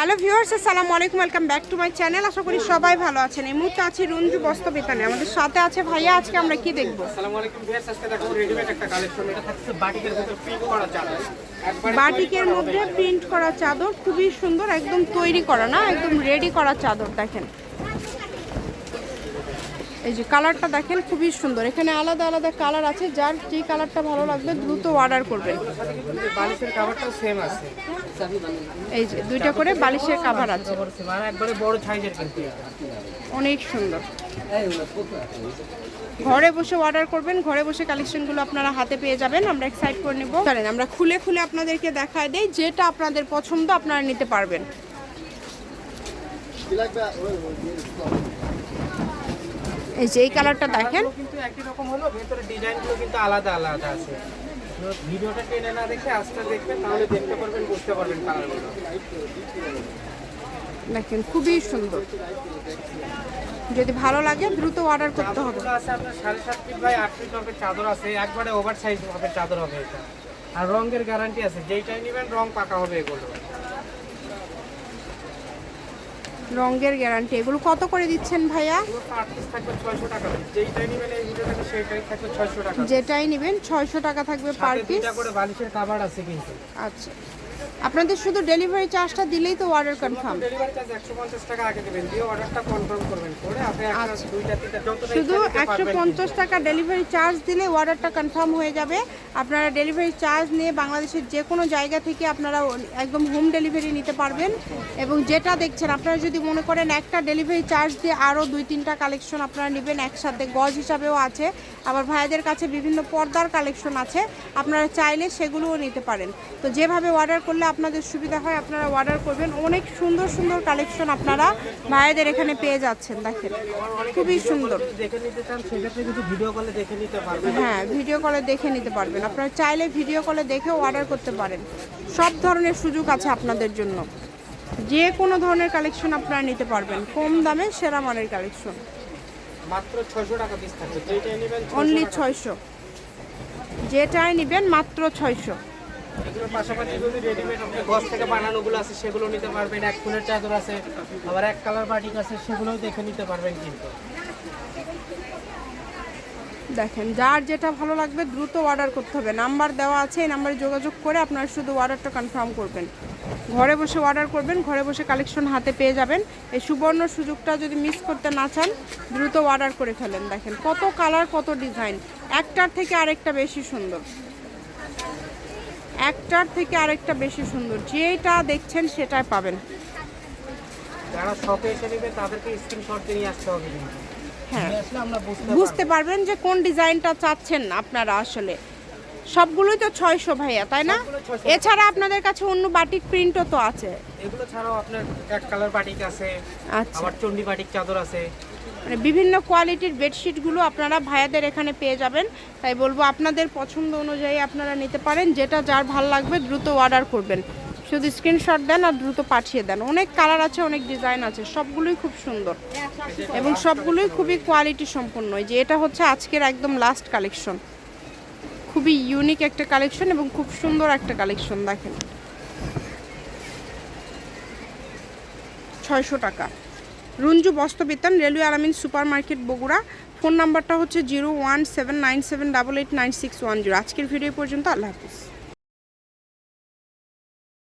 Hello viewers আসসালামু আলাইকুম welcome back to my channel. আশা করি সবাই ভালো আছেন। এই মুহূর্তে আছে রঞ্জু বস্ত্র বিতানে আমাদের সাথে আছে ভাইয়া আজকে আমরা কি দেখব? আসসালামু আলাইকুম ভিউয়ার্স আজকে রেডিমেড একটা কালেকশন এটা থাকছে বাটিকের ভিতর প্রিন্ট করা চাদর। একবারে বাটিকের মধ্যে প্রিন্ট করা চাদর খুবই সুন্দর একদম তৈরি করা না একদম রেডি করা চাদর দেখেন। এই যে কালারটা দেখেন খুবই সুন্দর। এখানে আলাদা আলাদা কালার আছে যার যে কালারটা ভালো লাগবে দ্রুত অর্ডার করবেন এই যে দুইটা করে বালিশের কাভার আছে। অনেক সুন্দর। ঘরে বসে অর্ডার করবেন ঘরে বসে কালেকশনগুলো আপনারা হাতে পেয়ে যাবেন। আমরা এক সাইড করে নেব। চলেন আমরা খুলে খুলে আপনাদেরকে দেখায় দেই যেটা আপনাদের পছন্দ আপনারা নিতে পারবেন। এই যে এই কালারটা দেখেন। কিন্তু একই রকম হলো ভেতরে ডিজাইনগুলো কিন্তু আলাদা আলাদা আছে। ভিডিওটা টেনে না দেখে আস্তে দেখবেন তাহলে দেখতে পারবেন বুঝতে পারবেন কালারগুলো। দেখেন খুবই সুন্দর। যদি ভালো লাগে দ্রুত অর্ডার করতে হবে। আছে আপনার সাড়ে সাত ফিট বাই আট ফিট চাদর আছে একবারে ওভার সাইজ হবে চাদর হবে এটা। আর রঙের গ্যারান্টি আছে যেইটাই নেবেন রং পাকা হবে এগুলো। রঙের গ্যারান্টি। এগুলো কত করে দিচ্ছেন ভাইয়া? যেটাই নেবেন ছয়শো টাকা থাকবে পার পিস। আচ্ছা। আপনাদের শুধু ডেলিভারি চার্জটা দিলেই তো অর্ডার কনফার্ম ডেলিভারি চার্জ একশো পঞ্চাশ টাকা আগে দেবেন দিয়ে অর্ডারটা কনফার্ম করবেন। করে আপনি একটা আচ্ছা। দুইটা তিনটা যত শুধু একশো পঞ্চাশ টাকা ডেলিভারি চার্জ দিলে অর্ডারটা কনফার্ম হয়ে যাবে। আপনারা ডেলিভারি চার্জ নিয়ে বাংলাদেশের যে কোনো জায়গা থেকে আপনারা একদম হোম ডেলিভারি নিতে পারবেন। এবং যেটা দেখছেন আপনারা যদি মনে করেন একটা ডেলিভারি চার্জ দিয়ে আরও দুই তিনটা কালেকশন আপনারা নেবেন একসাথে গজ হিসাবেও আছে। আবার ভাইদের কাছে বিভিন্ন পর্দার কালেকশন আছে আপনারা চাইলে সেগুলোও নিতে পারেন। তো যেভাবে অর্ডার করলে আপনাদের সুবিধা হয় আপনারা অর্ডার করবেন। অনেক সুন্দর সুন্দর কালেকশন আপনারা ভাইদের এখানে পেয়ে যাচ্ছেন দেখেন। খুবই সুন্দর। হ্যাঁ ভিডিও কলে দেখে নিতে পারবেন। আপনারা চাইলে ভিডিও কলে দেখেও অর্ডার করতে পারেন। সব ধরনের সুযোগ আছে আপনাদের জন্য। যে কোনো ধরনের কালেকশন আপনারা নিতে পারবেন। কম দামে সেরা মানের কালেকশন। মাত্র ছয়শো টাকা পিস থাকবে। যেইটাই নেবেন অনলি ছয়শো। যেটাই নেবেন মাত্র ছয়শো। এগুলোর পাশাপাশি যদি রেডিমেড আপনি গছ থেকে বানানোগুলো আছে সেগুলো নিতে পারবেন। এক ফুলের চাদর আছে আবার এক কালার বাটিক আছে সেগুলোও দেখে নিতে পারবেন কিন্তু। দেখেন যার যেটা ভালো লাগবে দ্রুত অর্ডার করতে হবে। নাম্বার দেওয়া আছে এই নাম্বারে যোগাযোগ করে আপনারা শুধু অর্ডারটা কনফার্ম করবেন। ঘরে বসে অর্ডার করবেন ঘরে বসে কালেকশন হাতে পেয়ে যাবেন। এই সুবর্ণ সুযোগটা যদি মিস করতে না চান দ্রুত অর্ডার করে ফেলেন। দেখেন কত কালার কত ডিজাইন একটার থেকে আরেকটা বেশি সুন্দর। একটার থেকে আরেকটা বেশি সুন্দর। যেটা দেখছেন সেটাই পাবেন। যারা শপে এসে নেবে তাদেরকে স্ক্রিনশট নিয়ে আসতে হবে হ্যাঁ। বুঝতে পারবেন যে কোন ডিজাইনটা চাচ্ছেন আপনারা আসলে। সবগুলোই তো ছয়শো ভাইয়া তাই না? এছাড়া আপনাদের কাছে অন্য বাটিক প্রিন্টও তো আছে। এগুলো ছাড়াও আপনার এক কালার বাটিক আছে আচ্ছা। আবার চন্ডি বাটিক চাদর আছে। মানে বিভিন্ন কোয়ালিটির বেডশিটগুলো আপনারা ভাইয়াদের এখানে পেয়ে যাবেন। তাই বলব আপনাদের পছন্দ অনুযায়ী আপনারা নিতে পারেন যেটা যার ভালো লাগবে দ্রুত অর্ডার করবেন। শুধু স্ক্রিনশট দেন আর দ্রুত পাঠিয়ে দেন। অনেক কালার আছে অনেক ডিজাইন আছে সবগুলোই খুব সুন্দর। এবং সবগুলোই খুবই কোয়ালিটি সম্পন্ন যে এটা হচ্ছে আজকের একদম লাস্ট কালেকশন খুবই ইউনিক একটা কালেকশন এবং খুব সুন্দর একটা কালেকশন দেখেন। ছয়শো টাকা। Ranju Bastrabitan, railway আরামিন super market Bogura. Phone নাম্বারটা হচ্ছে zero one seven nine seven double eight nine six one zero. আজকের ভিডিও পর্যন্ত, আল্লাহ হাফিজ।